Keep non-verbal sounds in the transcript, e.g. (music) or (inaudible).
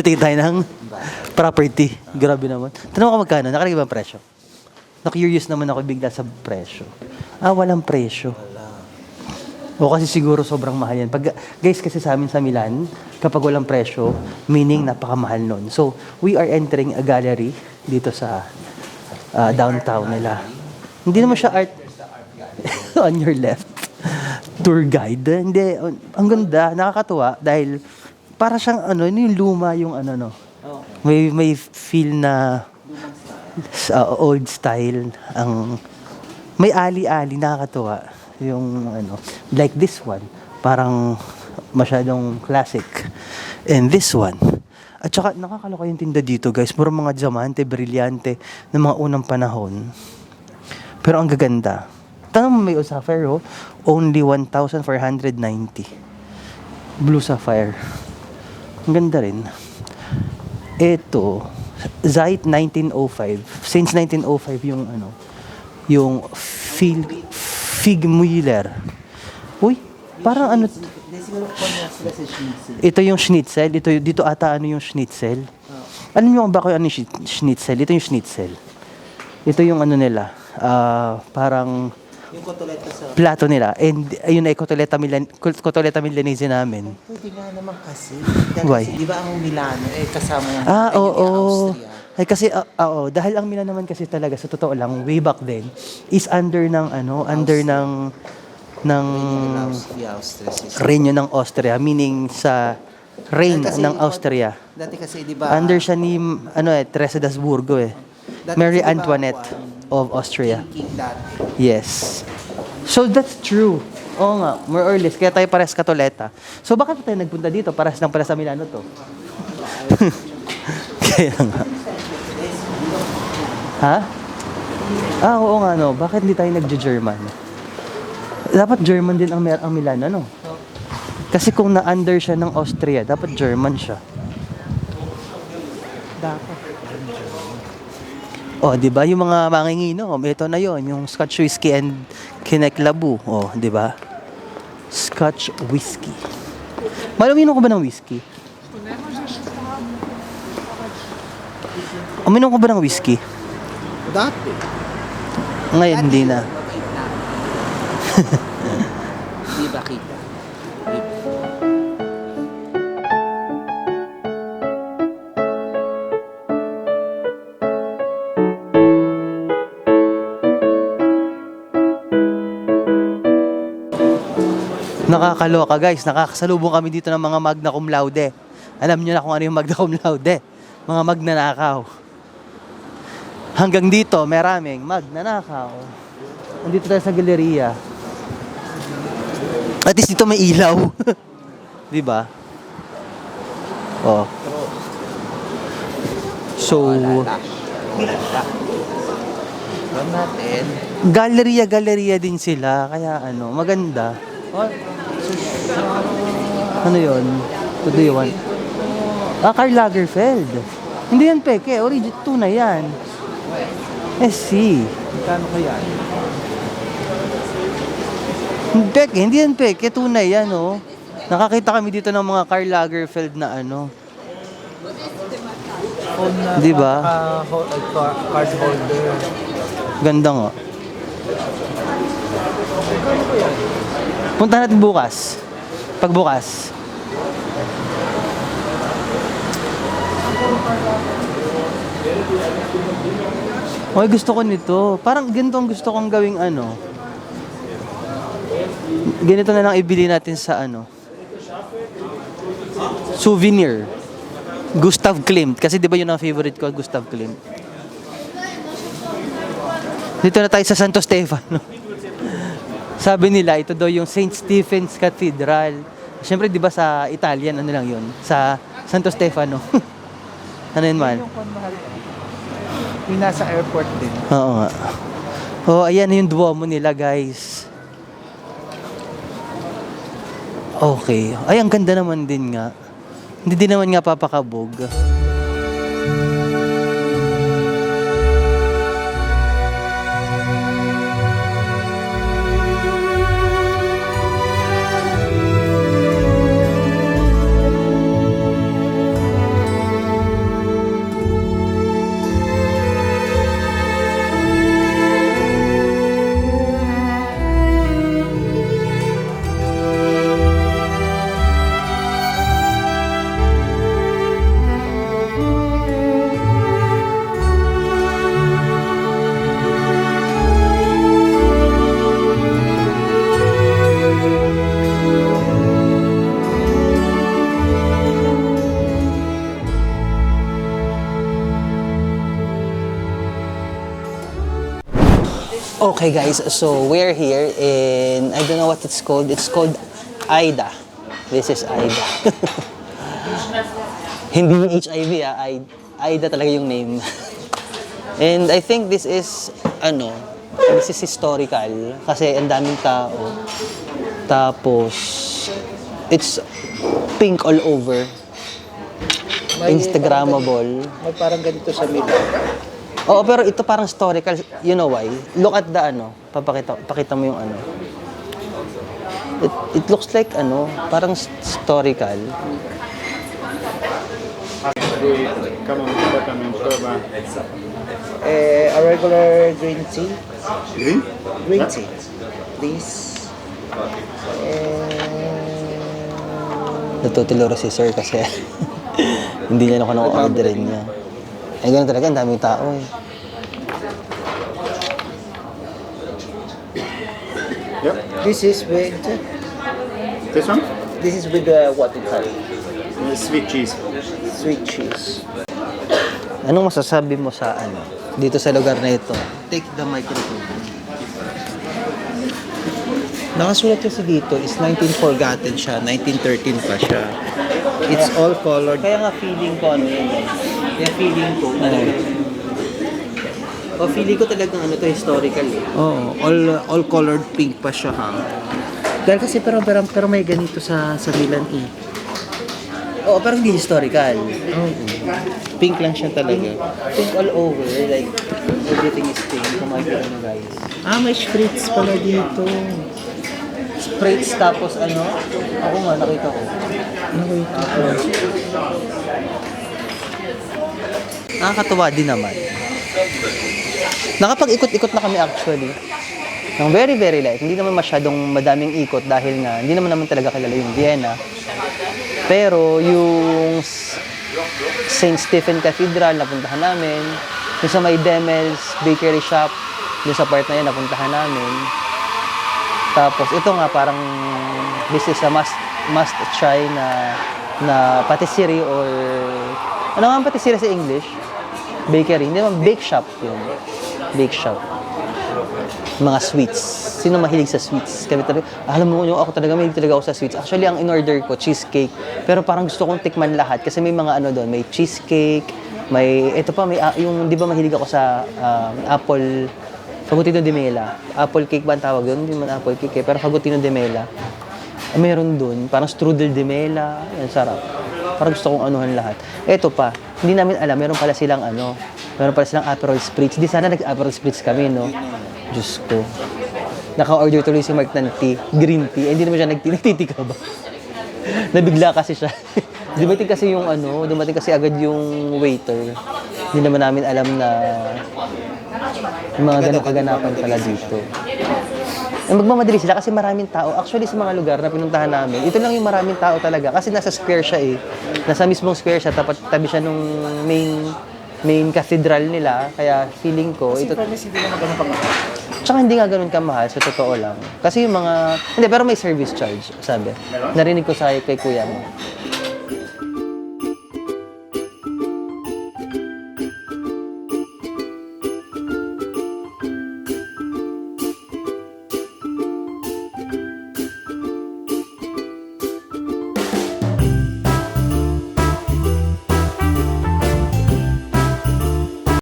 Titingin tayo ng property. Grabe naman. Tanong ko magkano? Nakalagay ba ang presyo? Na-curious naman ako bigla sa presyo. Ah, walang presyo. O kasi siguro sobrang mahal yan. Pag, guys, kasi sa amin sa Milan, kapag walang presyo, meaning napakamahal nun. So, we are entering a gallery dito sa ah, downtown nila. Hindi naman siya art (laughs) on your left. Tour guide. Hindi, ang ganda, nakakatuwa dahil para siyang ano, yun yung luma yung ano no. May may feel na sa old style ang may ali-ali nakakatuwa yung ano like this one parang masyadong classic. And this one. At saka nakakaloka yung tinda dito guys. Puro mga diamante brilyante ng mga unang panahon. Pero ang gaganda. Tanong mo may sapphire oh. Only 1,490 blue sapphire ang ganda rin ito, Zeit 1905. Since 1905 yung ano, yung Fig Fig Müller. Uy, parang ano ito yung schnitzel, dito dito ata ano yung schnitzel. Alam niyo kung bakit ano yung schnitzel? Ito yung schnitzel. Ito yung ano nila, ah, parang Yung kotoleta sa... plato nila. And ayun ay cotoletta Milan cotoletta milanese namin. Pwede nga naman kasi. Why? Kasi, di ba ang Milano, eh, kasama yung Ah, oo. yung Austria. Ay kasi ah, oo, dahil ang Milan naman kasi talaga sa totoo lang way back then is under ng ano, under ng ng Austria, Austria. sis. reign ng Austria, meaning sa reign ng Austria. Dati kasi, di ba? Under siya ni ano eh, Teresa d'Asburgo eh. Mary Antoinette kuwan, of Austria. Yes. So that's true. Oo nga, more or less. Kaya tayo pares katoleta. So bakit tayo nagpunta dito? Pares lang pala sa Milano to. (laughs) Kaya nga. Ha? Ah, oo nga no. Bakit hindi tayo nagja-German? Dapat German din ang, ang Milan, ano? Kasi kung na-under siya ng Austria, dapat German siya. Dapat. Oh, 'di ba? Yung mga manginginom, ito na 'yon, yung Scotch whiskey and Kinek Labu. Oh, 'di ba? Scotch whiskey. Maluminom ko ba ng whiskey? Uminom ko ba ng whiskey? Dati. Ngayon, hindi na. (laughs) Nakakaloka guys, nakakasalubong kami dito ng mga magna cum laude. Alam niyo na kung ano yung magna cum laude. Mga magnanakaw. Hanggang dito, maraming magnanakaw. Nandito tayo sa galeriya. At least dito may ilaw. (laughs) Di ba? Oh. So, natin. galeriya din sila kaya ano maganda ano yon to do you want? Ah Karl Lagerfeld. Hindi yan peke. Origin tunay yan. SC Magkano kaya? Peke. Hindi yan peke. Tunay yan oh. Nakakita kami dito ng mga Karl Lagerfeld na ano. Na Di ba? ah, car- card holder. ganda nga punta natin bukas pagbukas Oy, gusto ko nito. Parang ganito ang gusto kong gawing ano. Ganito na lang ibili natin sa ano. Souvenir. Gustav Klimt. Kasi di ba yun ang favorite ko, Gustav Klimt. Dito na tayo sa Santo Stefano. (laughs) Sabi nila, ito daw yung St. Stephen's Cathedral. Siyempre, di ba sa Italian, ano lang yun? Sa Santo Stefano. (laughs) ano yun man? Yung kung mahal. Yung nasa airport din. Oo nga. Oh, ayan yung Duomo nila, guys. Okay. Ay, ang ganda naman din nga. Hindi din naman nga papakabog. Okay guys, so we're here in, I don't know what it's called. It's called AIDA. This is AIDA. (laughs) Hindi yung HIV ah, AIDA talaga yung name. (laughs) And I think this is, ano, this is historical kasi ang daming tao. Tapos, it's pink all over. Instagrammable. May parang ganito sa Milan. Oo, pero ito parang historical. You know why? Look at the ano. Papakita, pakita mo yung ano. It, it looks like ano, parang historical. Eh, a regular green tea. Green? Green tea. Please. Eh, Natutuluro si sir kasi (laughs) hindi niya na kung ano orderin niya. Ay, ganun talaga. Ang daming tao eh. Yep. this is with, This one? this is with the what you call it? Uh, Sweet cheese. Sweet cheese. Anong masasabi mo sa ano, dito sa lugar na ito? Take the microphone. Nakasulat kasi dito is 19 forgotten siya, 1913 pa siya. It's all colored. Kaya nga feeling ko ano yun eh. Kaya feeling ko talaga. O feeling ko talagang ano to historical eh. Oo, all all colored pink pa siya ha. Dahil kasi pero pero, pero may ganito sa sa Milan eh. Oo, pero hindi historical. Pink lang siya talaga. Pink all over, like everything is pink. Kung makikita nyo guys. Ah, may spritz pala dito. Sprays tapos ano, ako nga nakita ko. Nakakatuwa din naman. Nakapag-ikot-ikot na kami actually. Ng very, very light. Hindi naman masyadong madaming ikot dahil nga, hindi naman naman talaga kilala yung Vienna. Pero yung St. Stephen Cathedral, napuntahan namin. Yung sa may Demel's Bakery Shop, yung sa part na yun, napuntahan namin. Tapos ito nga parang this is a must must try na na patisserie or ano nga ang patisserie sa English? Bakery. Hindi naman bake shop yun. Bake shop. Mga sweets. Sino mahilig sa sweets? Kami talaga, alam mo yung ako talaga, mahilig talaga ako sa sweets. Actually, ang in-order ko, cheesecake. Pero parang gusto kong tikman lahat kasi may mga ano doon, may cheesecake, may, ito pa, may, ah, yung, di ba mahilig ako sa um, apple, Fagutino de Mela. Apple cake ba ang tawag doon? Hindi man apple cake eh, pero Fagutino de Mela. Eh, meron doon, parang strudel de Mela. Yan, sarap. Parang gusto kong anuhan lahat. Eto pa, hindi namin alam, meron pala silang ano, meron pala silang Aperol Spritz. Di sana nag-Aperol Spritz kami, no? Diyos ko. Naka-order tuloy si Mark ng tea, green tea. Eh, hindi naman siya nagti- (laughs) nagtitika ba? Nabigla kasi siya. (laughs) dumating kasi yung ano, dumating kasi agad yung waiter. Hindi naman namin alam na yung mga ganong kaganapan pala dito. Eh, magmamadali sila kasi maraming tao. Actually, sa mga lugar na pinuntahan namin, ito lang yung maraming tao talaga. Kasi nasa square siya eh. Nasa mismong square siya, tapat, tabi siya nung main main cathedral nila. Kaya feeling ko, ito... Tsaka hindi nga ganun kamahal, sa totoo lang. Kasi yung mga... Hindi, pero may service charge, sabi. Narinig ko sa kay kuya mo.